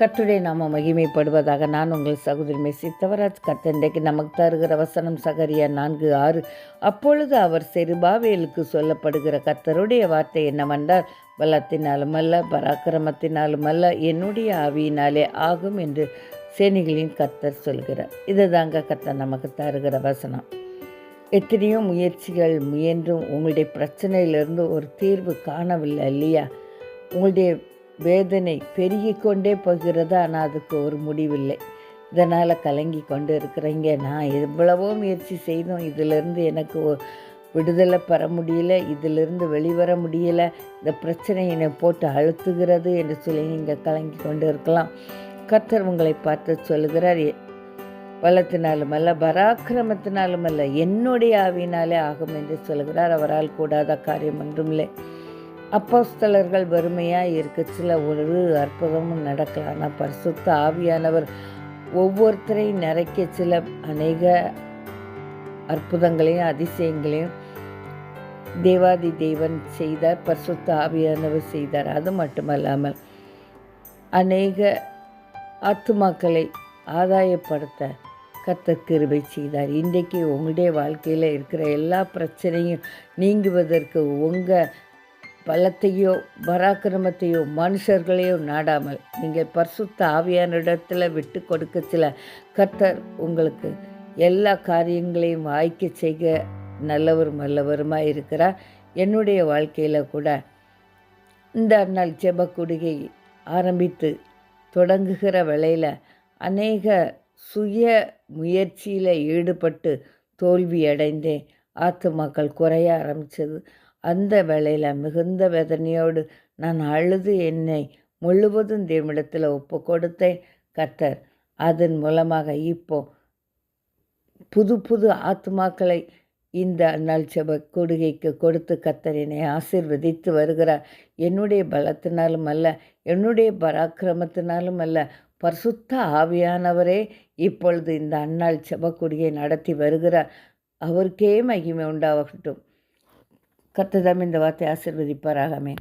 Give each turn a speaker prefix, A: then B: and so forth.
A: கற்றுடைய நாம மகிமைப்படுவதாக நான் உங்கள் சகோதரி மெஸ்ஸி தவராஜ் கத்தண்டைக்கு நமக்கு தருகிற வசனம் சகரியா நான்கு ஆறு. அப்பொழுது அவர் செருபாவேலுக்கு சொல்லப்படுகிற கத்தருடைய வார்த்தை என்னவென்றால் பலத்தினாலும் அல்ல பராக்கிரமத்தினாலும் அல்ல என்னுடைய ஆவியினாலே ஆகும் என்று சேனிகளின் கத்தர் சொல்கிறார். இதுதாங்க கத்தர் நமக்கு தருகிற வசனம். எத்தனையோ முயற்சிகள் முயன்றும் உங்களுடைய பிரச்சனையிலிருந்து ஒரு தீர்வு காணவில்லை இல்லையா? உங்களுடைய வேதனை பெருகிக்கொண்டே போகிறது. ஆனால் அதுக்கு ஒரு முடிவில்லை. இதனால் கலங்கி கொண்டு இருக்கிறீங்க. நான் எவ்வளவோ முயற்சி செய்தோம் இதிலிருந்து எனக்கு விடுதலை பெற முடியல. இதிலிருந்து வெளிவர முடியல. இந்த பிரச்சனை என்னை போட்டு அழுத்துகிறது என்று சொல்லி நீங்கள் கலங்கி கொண்டு இருக்கலாம். கர்த்தர் உங்களை பார்த்து சொல்லுகிறார். பலத்தினாலும் அல்ல பராக்கிரமத்தினாலும் அல்ல என்னுடைய ஆவியினாலே ஆகும் என்று சொல்கிறார் அவரால் கூடாத காரியம் ஒன்றும் இல்லை அப்போஸ்தலர்கள் வறுமையாக இருக்க. சில ஒரு அற்புதமும் நடக்கலாம். ஆனால் பரிசுத்த ஆவியானவர் ஒவ்வொருத்தரையும் நிறைக்க சில அநேக அற்புதங்களையும் அதிசயங்களையும் தேவாதி தேவன் செய்தார். பரிசுத்த ஆவியானவர் செய்தார். அது மட்டுமல்லாமல் அநேக ஆத்துமாக்களை ஆதாயப்படுத்த கர்த்தர் கிருபை செய்தார். இன்றைக்கு உங்களுடைய வாழ்க்கையில் இருக்கிற எல்லா பிரச்சனையும் நீங்குவதற்கு உங்கள் பலத்தையோ பராக்கிரமத்தையோ மனுஷர்களையோ நாடாமல் நீங்கள் பரிசுத்த ஆவியான இடத்துல விட்டு கொடுக்க சில கர்த்தர் உங்களுக்கு எல்லா காரியங்களையும் வாய்க்க செய்க. நல்லவரும் நல்லவருமாக இருக்கிறார். என்னுடைய வாழ்க்கையில் கூட இந்த நாள் ஜெப கொடுகை ஆரம்பித்து தொடங்குகிற வேளையில் அநேக சுய முயற்சியில் ஈடுபட்டு தோல்வி அடைந்தேன் ஆத்துமாக்கள் குறைய ஆரம்பித்தது அந்த வேளையில் மிகுந்த வேதனையோடு நான் அழுது என்னை முழுவதும் தேவனிடத்தில் ஒப்பு கொடுத்தேன் கர்த்தர் அதன் மூலமாக இப்போ புது புது ஆத்மாக்களை இந்த நாள் செப கொடுகைக்கு கொடுத்து கத்தரினை என்னை ஆசீர்வதித்து வருகிறார். என்னுடைய பலத்தினாலும் அல்ல என்னுடைய பராக்கிரமத்தினாலும் அல்ல பரிசுத்த ஆவியானவரே இப்பொழுது இந்த அன்னாள் செப கொடியை நடத்தி வருகிறார். அவருக்கே மகிமை உண்டாகட்டும். கர்த்ததாம் இந்த வார்த்தை ஆசீர்வதிப்பாராகமே